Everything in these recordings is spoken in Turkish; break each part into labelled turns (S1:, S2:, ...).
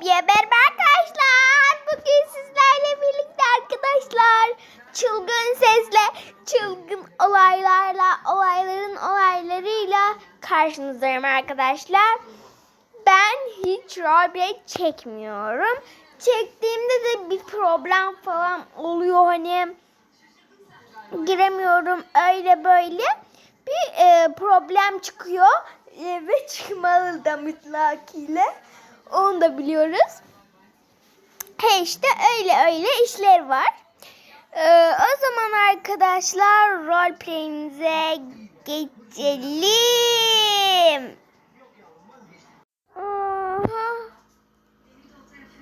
S1: Yepyeni merhaba arkadaşlar. Bugün sizlerle birlikte arkadaşlar çılgın sesle, çılgın olaylarla, olayların olaylarıyla karşınızdayım arkadaşlar. Ben hiç roleplay çekmiyorum. Çektiğimde de bir problem falan oluyor hani giremiyorum öyle böyle bir e, problem çıkıyor E, ve çıkmalı da mütlakiyle onu da biliyoruz. He işte öyle öyle işler var. E, o zaman arkadaşlar roleplay'imize geçelim. Aha.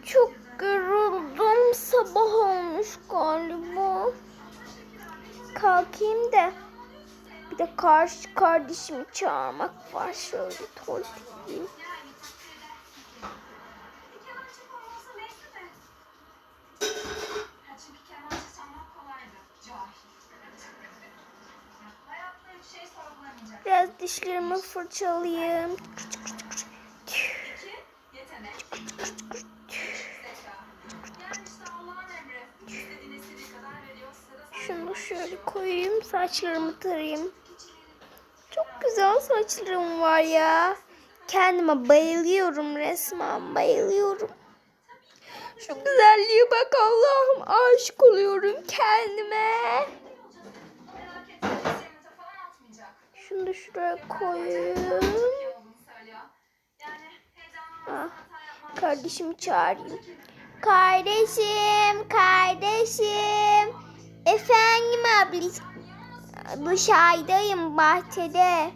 S1: Çok yoruldum. Sabah olmuş galiba. Kalkayım da bir de karşı kardeşimi çağırmak var. Şöyle tuvalet Biraz dişlerimi fırçalayayım. Şunu şöyle koyayım. Saçlarımı tarayayım. Çok güzel saçlarım var ya. Kendime bayılıyorum resmen. Bayılıyorum. Şu güzelliğe bak Allah'ım. Aşık oluyorum kendime. Şunu da şuraya koyayım. Ah, kardeşimi çağırayım. Kardeşim, kardeşim. Efendim abla. Dışarıdayım bahçede.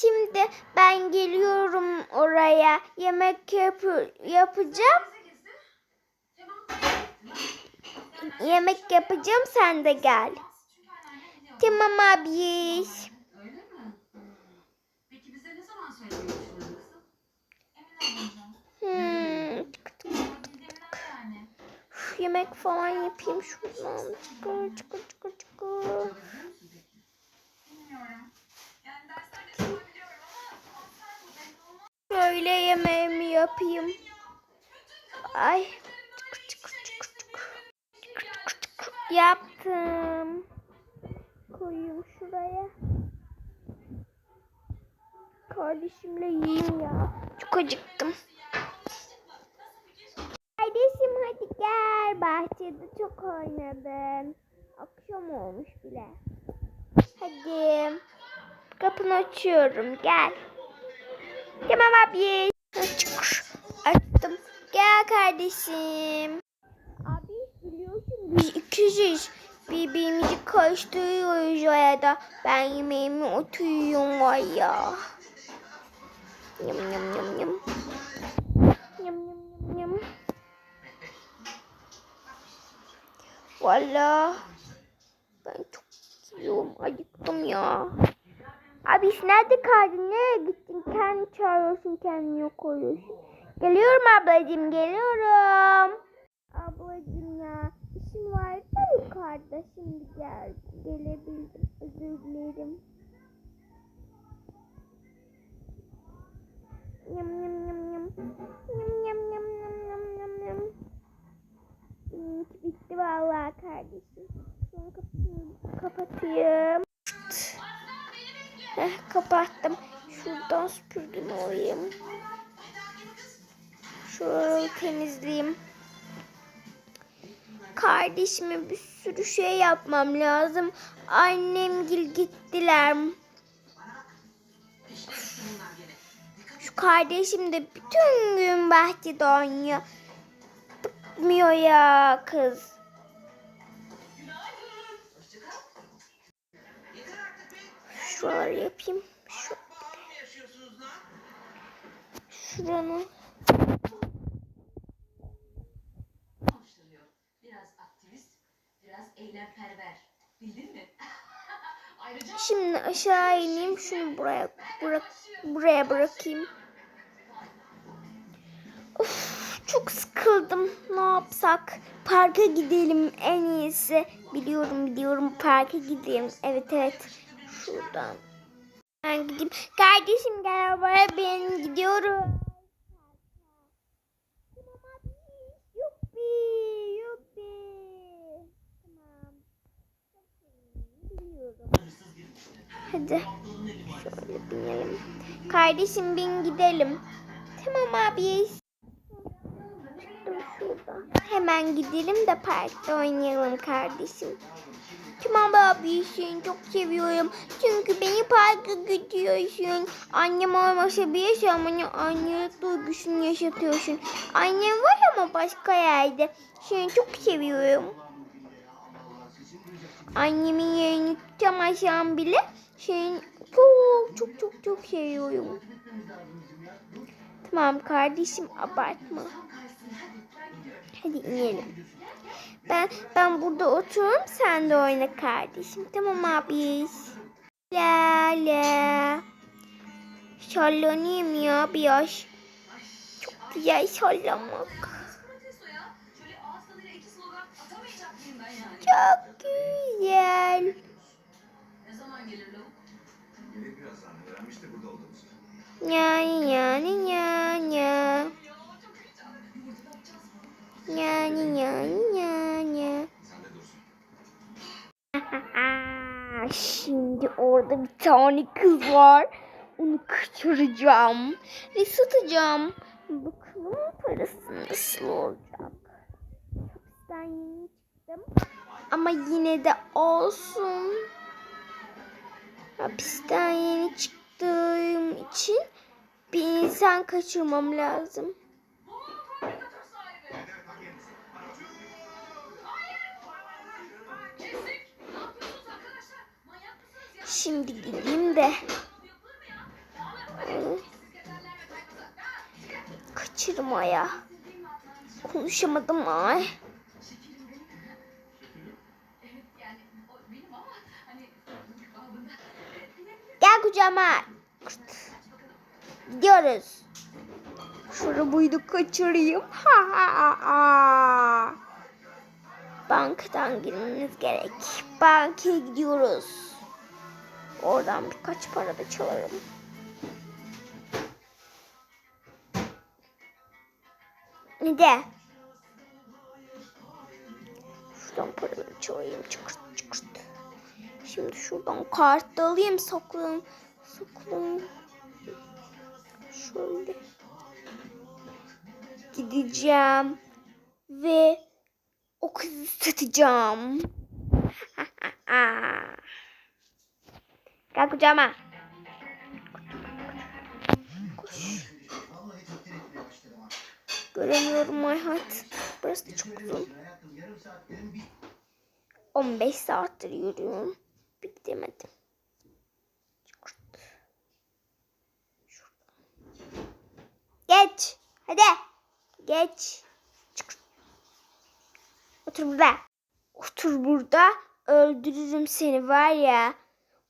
S1: Şimdi ben geliyorum oraya. Yemek yapı yapacağım. Yemek yapacağım sen de gel. Tamam abi. Hmm. Yemek falan yapayım şuradan. Çıkır çıkır çıkır çıkır. Şöyle yemeğimi yapayım. Ay. Yaptım. Koyayım şuraya. Kardeşimle yiyeyim ya. Çok acıktım. Kardeşim hadi gel. Bahçede çok oynadın. Akşam olmuş bile. Hadi. Kapını açıyorum. Gel. Tamam abi. Çıkır. Açtım. Gel kardeşim. Abi biliyorsun biz ikiziz. Birbirimizi karıştırıyoruz arada. Ben yemeğimi oturuyorum var ya. Yum yum yum yum. Yum yum yum yum. Valla. Ben çok yiyorum. Acıktım ya. Abi sen nerede kaldın? Nereye gittin? Kendi çağırıyorsun, kendini yok koyuyorsun. Geliyorum ablacığım, geliyorum. Ablacığım ya, işim vardı da yukarıda. Şimdi gel, gelebildim. Özür dilerim. Yum yum. Yum yum yum yum yum yum yum. Benimki bitti vallahi kardeşim. Şunu kapatayım. kapatayım. Heh, kapattım. Şuradan süpürgemi alayım. Şöyle temizleyeyim. Kardeşime bir sürü şey yapmam lazım. Annem gil gittiler. Şu kardeşim de bütün gün bahçede oynuyor. Bıkmıyor ya kız. Şuraları yapayım. Şu, şuranı.
S2: Hoşlanıyor. Biraz aktivist, biraz eylemperver. Bildin mi? Ayrıca
S1: Şimdi aşağı ineyim. Şunu buraya bırak buraya bırakayım. Of, çok sıkıldım. Ne yapsak? Parka gidelim en iyisi. Biliyorum biliyorum parka gidelim. Evet evet. Şuradan. Ben gideyim. Kardeşim gel arabaya ben gidiyorum. Yuppi yuppi. Tamam. Biliyorum. Hadi. Şöyle binelim. Kardeşim bin gidelim. Tamam abi. Dur şurada. Hemen gidelim de parkta oynayalım kardeşim. Tamam abi seni çok seviyorum. Çünkü beni parka götürüyorsun. Annem olmasa bile sen bana annelik duygusunu yaşatıyorsun. Annem var ama başka yerde. Seni çok seviyorum. Annemin yerini tutamasam bile seni çok çok çok çok seviyorum. Tamam kardeşim abartma. Hadi inelim. Ben ben burada otururum sen de oyna kardeşim. Tamam abi. La la. Sallanayım ya biraz. Çok güzel sallamak. Çok güzel.
S2: Ne zaman gelir lavuk?
S3: Birazdan öğrenmişti burada olduğumuzu.
S2: Ya mı?
S1: Yani yani yani.
S3: Sen de dursun.
S1: Şimdi orada bir tane kız var. Onu kaçıracağım. Ve satacağım. Bakalım parası nasıl olacak. Hapisten yeni çıktım. Ama yine de olsun. Hapisten yeni çıktığım için bir insan kaçırmam lazım. Şimdi gideyim de kaçırmaya. Konuşamadım ay. Kucağıma. Gidiyoruz. Şu arabayı da kaçırayım. Ha ha ha. Bankadan girmemiz gerek. Bankaya gidiyoruz. Oradan birkaç para da çalarım. Hadi. Şuradan paraları çalayım. Çıkırt. Şimdi şuradan kart da alayım. Saklayayım. Saklayayım. Şöyle. Gideceğim. Ve o kızı satacağım. Gel kucağıma. Koş. Göremiyorum Ayhat. Burası da çok uzun. 15 saattir yürüyorum. Şuradan. Geç. Hadi. Geç. Otur burada. Otur burada. Öldürürüm seni var ya.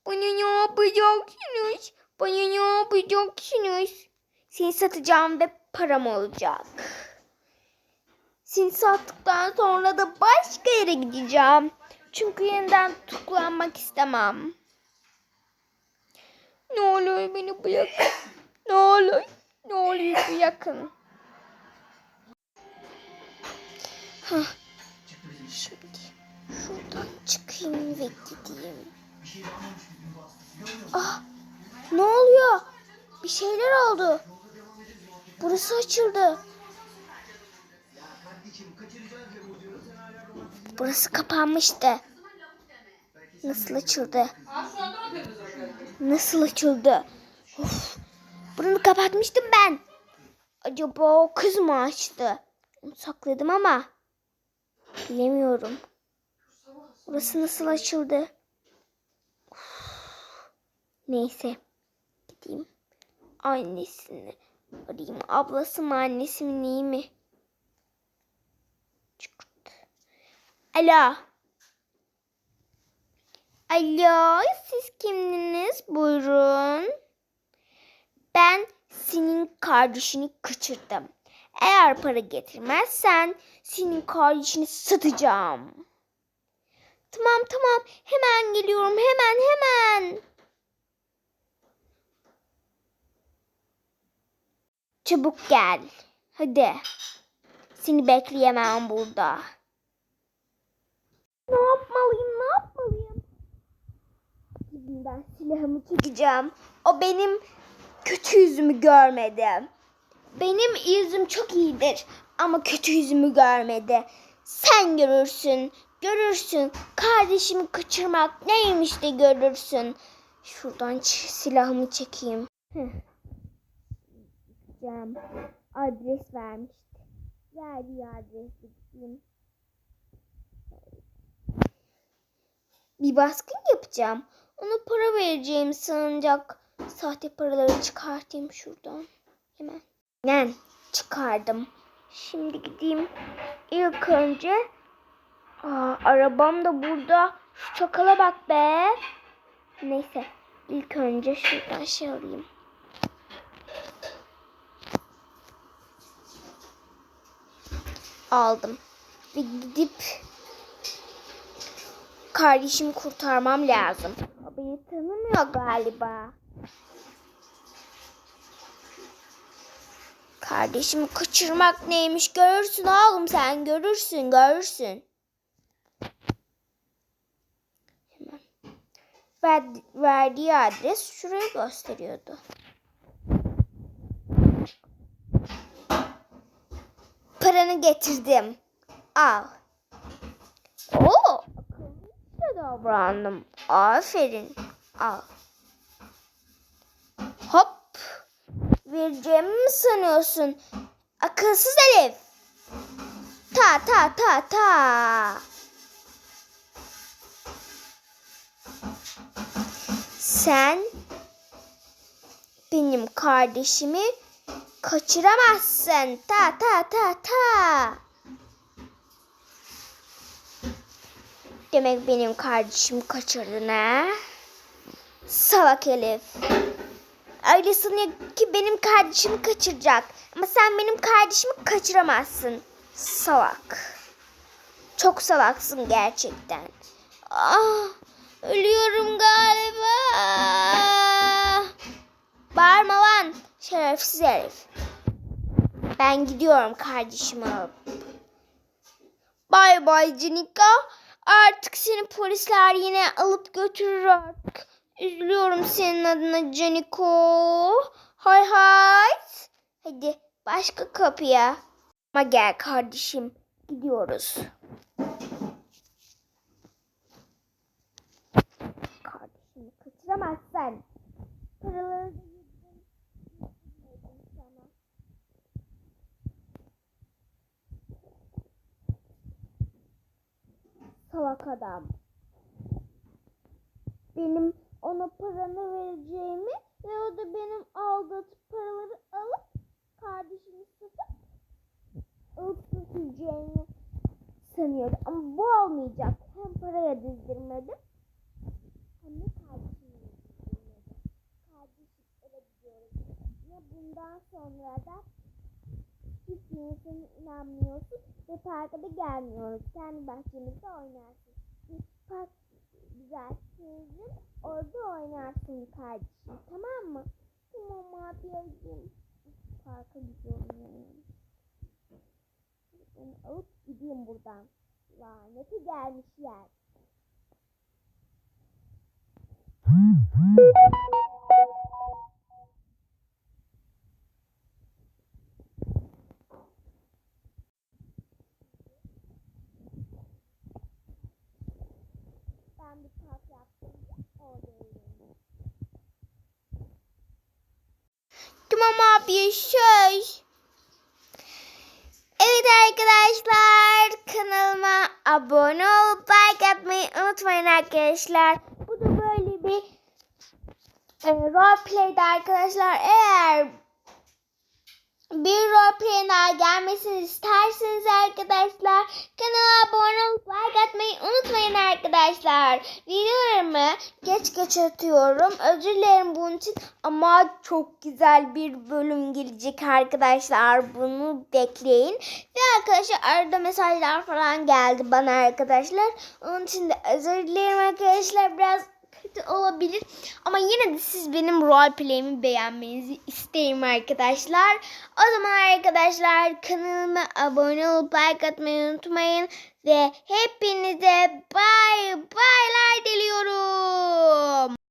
S1: Bana ne yapacaksınız? Bana ne yapacaksınız? Seni satacağım ve param olacak. Seni sattıktan sonra da başka yere gideceğim. Çünkü yeniden tutuklanmak istemem. Ne olur beni bırakın. Ne olur. Ne olur bırakın. Hah. Şimdi şuradan çıkayım ve gideyim. Ah, ne oluyor? Bir şeyler oldu. Burası açıldı. Burası kapanmıştı. Nasıl açıldı? Nasıl açıldı? Of, bunu kapatmıştım ben. Acaba o kız mı açtı? Onu sakladım ama bilemiyorum. Burası nasıl açıldı? Neyse. Gideyim. Annesini arayayım. Ablası mı annesi mi neyi mi? Alo. Alo, siz kimdiniz? Buyurun. Ben senin kardeşini kaçırdım. Eğer para getirmezsen senin kardeşini satacağım. Tamam tamam hemen geliyorum hemen hemen. Çabuk gel. Hadi. Seni bekleyemem burada. Ne yapmalıyım ne yapmalıyım? Gidin ben silahımı çekeceğim. O benim kötü yüzümü görmedi. Benim yüzüm çok iyidir ama kötü yüzümü görmedi. Sen görürsün, görürsün. Kardeşimi kaçırmak neymiş de görürsün. Şuradan silahımı çekeyim. Gideceğim. Adres vermişti. Verdiği adrese gideyim. Bir baskın yapacağım. Ona para vereceğim sanacak. Sahte paraları çıkartayım şuradan. Hemen. Yani çıkardım. Şimdi gideyim. İlk önce Aa, arabam da burada. Şu çakala bak be. Neyse. İlk önce şuradan şey alayım. Aldım. Ve gidip kardeşimi kurtarmam lazım. Beni tanımıyor galiba. Kardeşimi kaçırmak neymiş görürsün oğlum sen görürsün görürsün. Ver, verdiği adres şurayı gösteriyordu. Paranı getirdim. Al. Oo, akıllıca davrandım. Aferin. Al. Hop. Vereceğimi mi sanıyorsun? Akılsız Elif. Ta ta ta ta. Sen benim kardeşimi kaçıramazsın. Ta ta ta ta. Demek benim kardeşimi kaçırdın ha? Salak Elif. Öyle sanıyor ki benim kardeşimi kaçıracak. Ama sen benim kardeşimi kaçıramazsın. Salak. Çok salaksın gerçekten. Ah, ölüyorum galiba. Bağırma lan şerefsiz herif. Ben gidiyorum kardeşimi alıp. Bay bay Cinika. Artık seni polisler yine alıp götürür artık. Üzülüyorum senin adına Caniko. Hay hay. Hadi başka kapıya. Ama gel kardeşim. Gidiyoruz. Kardeşimi kaçıramazsın. Paraları Salak adam benim ona paranı vereceğimi ve o da benim aldatıp paraları alıp kardeşimi satıp alıp götüreceğini sanıyordu. Ama bu olmayacak. Hem paraya dizdirmedim hem de kardeşimi dizdirmedim. Kardeşim eve gidiyoruz. Ve bundan sonra da hiçbir insana inanmıyorsun ve parka da gelmiyoruz. Kendi bahçemizde oynarsın. Park güzel çizim. Orada oynarsın kardeşim. Tamam mı? Tamam abiyeciğim. Parka gidiyorum yani. Alıp gideyim buradan. Laneti gelmiş yer. Ben bir park yaptım. Orada eğleniyorum. Tamam abi şey. Evet arkadaşlar kanalıma abone olup like atmayı unutmayın arkadaşlar. Bu da böyle bir e, roleplay'di arkadaşlar. Eğer bir roleplay'in daha gelmesini isterseniz arkadaşlar kanala abone olup like atmayı unutmayın arkadaşlar. Videolarımı geç geç atıyorum. Özür dilerim bunun için ama çok güzel bir bölüm gelecek arkadaşlar. Bunu bekleyin. Ve arkadaşlar arada mesajlar falan geldi bana arkadaşlar. Onun için de özür dilerim arkadaşlar. Biraz kötü olabilir. Ama yine de siz benim roleplay'imi beğenmenizi isterim arkadaşlar. O zaman arkadaşlar kanalıma abone olup like atmayı unutmayın. Ve hepinize bay baylar diliyorum.